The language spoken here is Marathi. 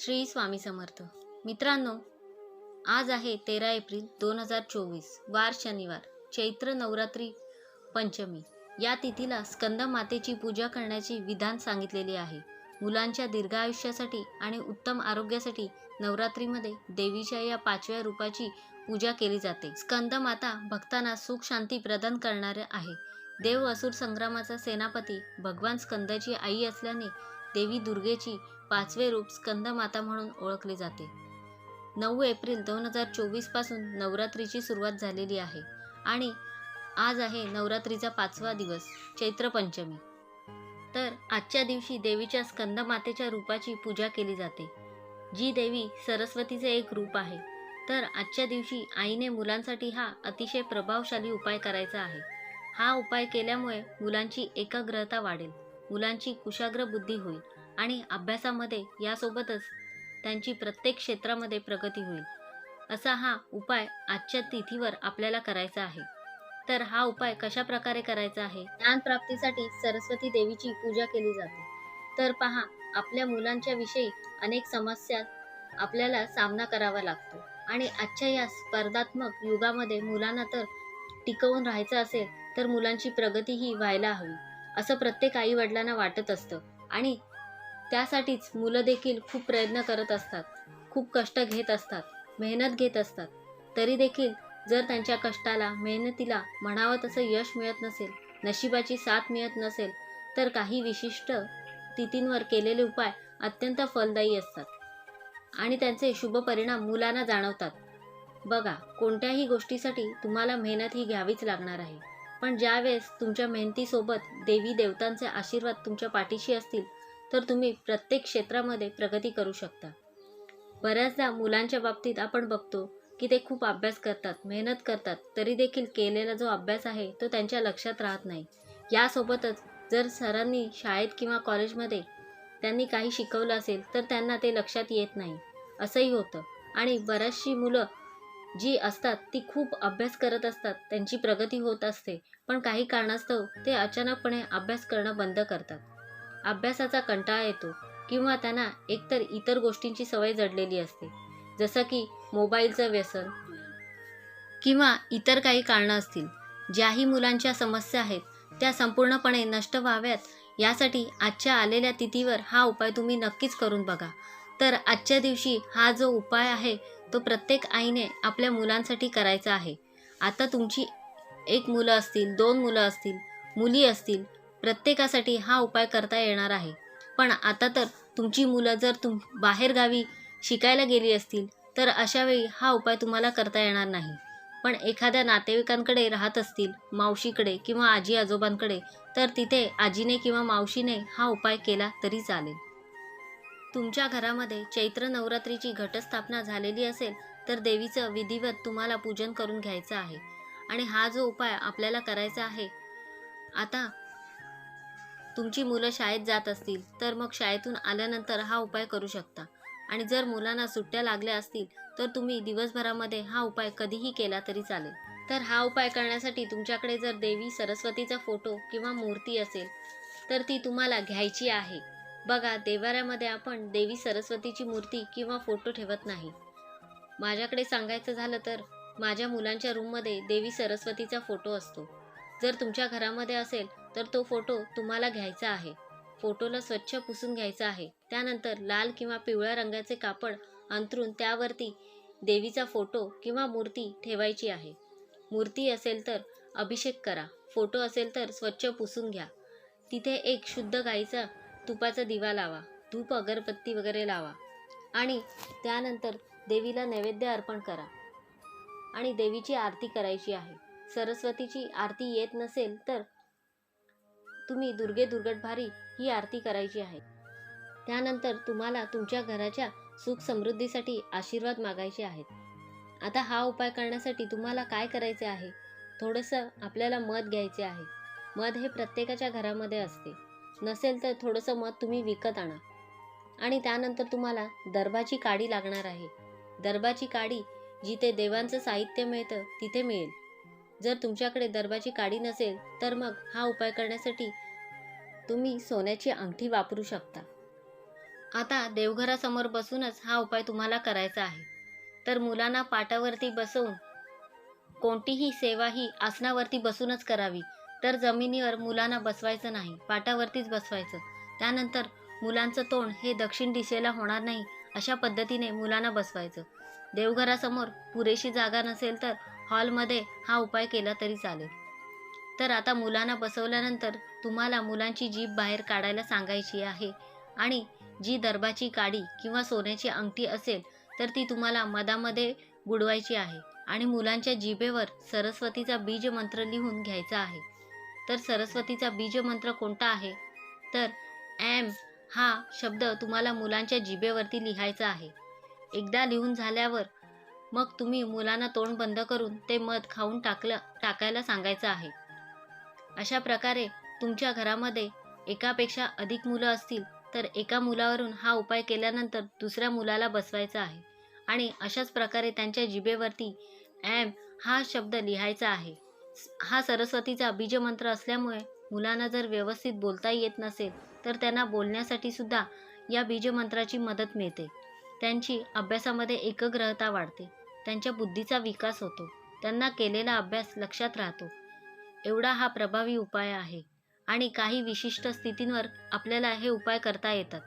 श्री स्वामी समर्थ. मित्रांनो आज आहे तेरा एप्रिल दोन हजार चोवीस वार शनिवार चैत्र नवरात्री पंचमी. या तिथीला स्कंद मातेची पूजा करण्याचे विधान सांगितलेले आहे. मुलांच्या दीर्घायुष्यासाठी आणि उत्तम आरोग्यासाठी नवरात्रीमध्ये देवीच्या या पाचव्या रूपाची पूजा केली जाते. स्कंद माता भक्तांना सुख शांती प्रदान करणारे आहे. देव असुर संग्रामाचा सेनापती भगवान स्कंदाची आई असल्याने देवी दुर्गेची पाचवे रूप स्कंदमाता म्हणून ओळखले जाते. नऊ एप्रिल दोन हजार चोवीसपासून नवरात्रीची सुरुवात झालेली आहे आणि आज आहे नवरात्रीचा पाचवा दिवस चैत्र पंचमी. तर आजच्या दिवशी देवीच्या स्कंदमातेच्या रूपाची पूजा केली जाते. जी देवी सरस्वतीचे एक रूप आहे. तर आजच्या दिवशी आईने मुलांसाठी हा अतिशय प्रभावशाली उपाय करायचा आहे. हा उपाय केल्यामुळे मुलांची एकाग्रता वाढेल. मुलांची कुशाग्र बुद्धी होईल आणि अभ्यासामध्ये यासोबतच त्यांची प्रत्येक क्षेत्रामध्ये प्रगती होईल. असा हा उपाय आजच्या तिथीवर आपल्याला करायचा आहे. तर हा उपाय कशा प्रकारे करायचा आहे? ज्ञान प्राप्तीसाठी सरस्वती देवीची पूजा केली जाते. तर पहा आपल्या मुलांच्या विषयी अनेक समस्या आपल्याला सामना करावा लागतो. आणि आजच्या या स्पर्धात्मक युगामध्ये मुलांना तर टिकवून राहायचं असेल तर मुलांची प्रगतीही व्हायला हवी. असं प्रत्येक आई वडिलांना वाटत असतं. आणि त्यासाठीच मुलं देखील खूप प्रयत्न करत असतात. खूप कष्ट घेत असतात. मेहनत घेत असतात. तरी देखील जर त्यांच्या कष्टाला मेहनतीला म्हणावं तसं यश मिळत नसेल नशिबाची साथ मिळत नसेल तर काही विशिष्ट तिथींवर केलेले उपाय अत्यंत फलदायी असतात. आणि त्यांचे शुभ परिणाम मुलांना जाणवतात. बघा कोणत्याही गोष्टीसाठी तुम्हाला मेहनत ही घ्यावीच लागणार आहे. पण ज्यावेळेस तुमच्या मेहनतीसोबत देवी देवतांचे आशीर्वाद तुमच्या पाठीशी असतील तर तुम्ही प्रत्येक क्षेत्रामध्ये प्रगती करू शकता. बऱ्याचदा मुलांच्या बाबतीत आपण बघतो की ते खूप अभ्यास करतात मेहनत करतात तरी देखील केलेला जो अभ्यास आहे तो त्यांच्या लक्षात राहत नाही. यासोबतच जर सरांनी शाळेत किंवा कॉलेजमध्ये त्यांनी काही शिकवलं असेल तर त्यांना ते लक्षात येत नाही. असंही होतं. आणि बऱ्याचशी मुलं जी असतात ती खूप अभ्यास करत असतात त्यांची प्रगती होत असते पण काही कारणास्तव ते अचानकपणे अभ्यास करणं बंद करतात. अभ्यासाचा कंटाळा येतो किंवा त्यांना एकतर इतर गोष्टींची सवय जडलेली असते जसं की मोबाईलचं व्यसन किंवा इतर काही कारणं असतील. ज्याही मुलांच्या समस्या आहेत त्या संपूर्णपणे नष्ट व्हाव्यात यासाठी आजच्या आलेल्या तिथीवर हा उपाय तुम्ही नक्कीच करून बघा. तर आजच्या दिवशी हा जो उपाय आहे तो प्रत्येक आईने आपल्या मुलांसाठी करायचा आहे. आता तुमची एक मुलं असतील दोन मुलं असतील मुली असतील प्रत्येकासाठी हा उपाय करता येणार आहे. पण आता तर तुमची मुलं जर तुम बाहेरगावी शिकायला गेली असतील तर अशावेळी हा उपाय तुम्हाला करता येणार नाही. पण एखाद्या नातेवाईकांकडे राहत असतील मावशीकडे किंवा आजी आजोबांकडे तर तिथे आजीने किंवा मावशीने हा उपाय केला तरी चालेल. तुमच्या घरामध्ये चैत्र नवरात्रीची घटस्थापना झालेली असेल तर देवीचं विधिवत तुम्हाला पूजन करून घ्यायचं आहे. आणि हा जो उपाय आपल्याला करायचा आहे आता तुमची मुलं शाळेत जात असतील तर मग शाळेतून आल्यानंतर हा उपाय करू शकता. आणि जर मुलांना सुट्ट्या लागल्या असतील तर तुम्ही दिवसभरामध्ये हा उपाय कधीही केला तरी चालेल. तर हा उपाय करण्यासाठी तुमच्याकडे जर देवी सरस्वतीचा फोटो किंवा मूर्ती असेल तर ती तुम्हाला घ्यायची आहे. बघा देवाऱ्यामध्ये आपण देवी सरस्वतीची मूर्ती किंवा फोटो ठेवत नाही. माझ्याकडे सांगायचं झालं तर माझ्या मुलांच्या रूममध्ये देवी सरस्वतीचा फोटो असतो. जर तुमच्या घरामध्ये असेल तर तो फोटो तुम्हाला घ्यायचा आहे. फोटोला स्वच्छ पुसून घ्यायचा आहे. त्यानंतर लाल किंवा पिवळ्या रंगाचे कापड अंथरून त्यावरती देवीचा फोटो किंवा मूर्ती ठेवायची आहे. मूर्ती असेल तर अभिषेक करा. फोटो असेल तर स्वच्छ पुसून घ्या. तिथे एक शुद्ध गाईचा तुपाचा दिवा लावा धूप अगरबत्ती वगैरे लावा आणि त्यानंतर देवीला नैवेद्य अर्पण करा. आणि देवीची आरती करायची आहे. सरस्वतीची आरती येत नसेल तर तुम्ही दुर्गे दुर्गटभारी ही आरती करायची आहे. त्यानंतर तुम्हाला तुमच्या घराच्या सुख समृद्धीसाठी आशीर्वाद मागायचे आहेत. आता हा उपाय करण्यासाठी तुम्हाला काय करायचे आहे? थोडंसं आपल्याला मध घ्यायचे आहे. मध हे प्रत्येकाच्या घरामध्ये असते. नसेल तर थोडंसं मध तुम्ही विकत आणा. आणि त्यानंतर तुम्हाला दर्भाची काडी लागणार आहे. दर्भाची काडी जिथे देवांचं साहित्य मिळतं तिथे मिळेल. जर तुमच्याकडे दर्भाची काडी नसेल तर मग हा उपाय करण्यासाठी तुम्ही सोन्याची अंगठी वापरू शकता. आता देवघरासमोर बसूनच हा उपाय तुम्हाला करायचा आहे. तर मुलांना पाटावरती बसवून कोणतीही सेवा ही आसनावरती बसूनच करावी. तर जमिनीवर मुलांना बसवायचं नाही पाटावरतीच बसवायचं. त्यानंतर मुलांचं तोंड हे दक्षिण दिशेला होणार नाही अशा पद्धतीने मुलांना बसवायचं. देवघरासमोर पुरेशी जागा नसेल तर हॉलमध्ये हा उपाय केला तरी चालेल. तर आता मुलांना बसवल्यानंतर तुम्हाला मुलांची जीभ बाहेर काढायला सांगायची आहे आणि जी दर्भाची काडी किंवा सोन्याची अंगठी असेल तर ती तुम्हाला मधामध्ये बुडवायची आहे आणि मुलांच्या जिभेवर सरस्वतीचा बीज मंत्र लिहून घ्यायचा आहे. तर सरस्वतीचा बीज मंत्र कोणता आहे? तर एम हा शब्द तुम्हाला मुलांच्या जिभेवरती लिहायचा आहे. एकदा लिहून झाल्यावर मग तुम्ही मुलांना तोंड बंद करून ते मध खाऊन टाकलं टाकायला सांगायचं आहे. अशा प्रकारे तुमच्या घरामध्ये एकापेक्षा अधिक मुलं असतील तर एका मुलावरून हा उपाय केल्यानंतर दुसऱ्या मुलाला बसवायचा आहे. आणि अशाच प्रकारे त्यांच्या जिभेवरती एम हा शब्द लिहायचा आहे. हा सरस्वतीचा बीजमंत्र असल्यामुळे मुलांना जर व्यवस्थित बोलता येत नसेल तर त्यांना बोलण्यासाठी सुद्धा या बीजमंत्राची मदत मिळते. त्यांची अभ्यासामध्ये एकग्रहता वाढते. त्यांच्या बुद्धीचा विकास होतो. त्यांना केलेला अभ्यास लक्षात राहतो. एवढा हा प्रभावी उपाय आहे. आणि काही विशिष्ट स्थितींवर आपल्याला हे उपाय करता येतात.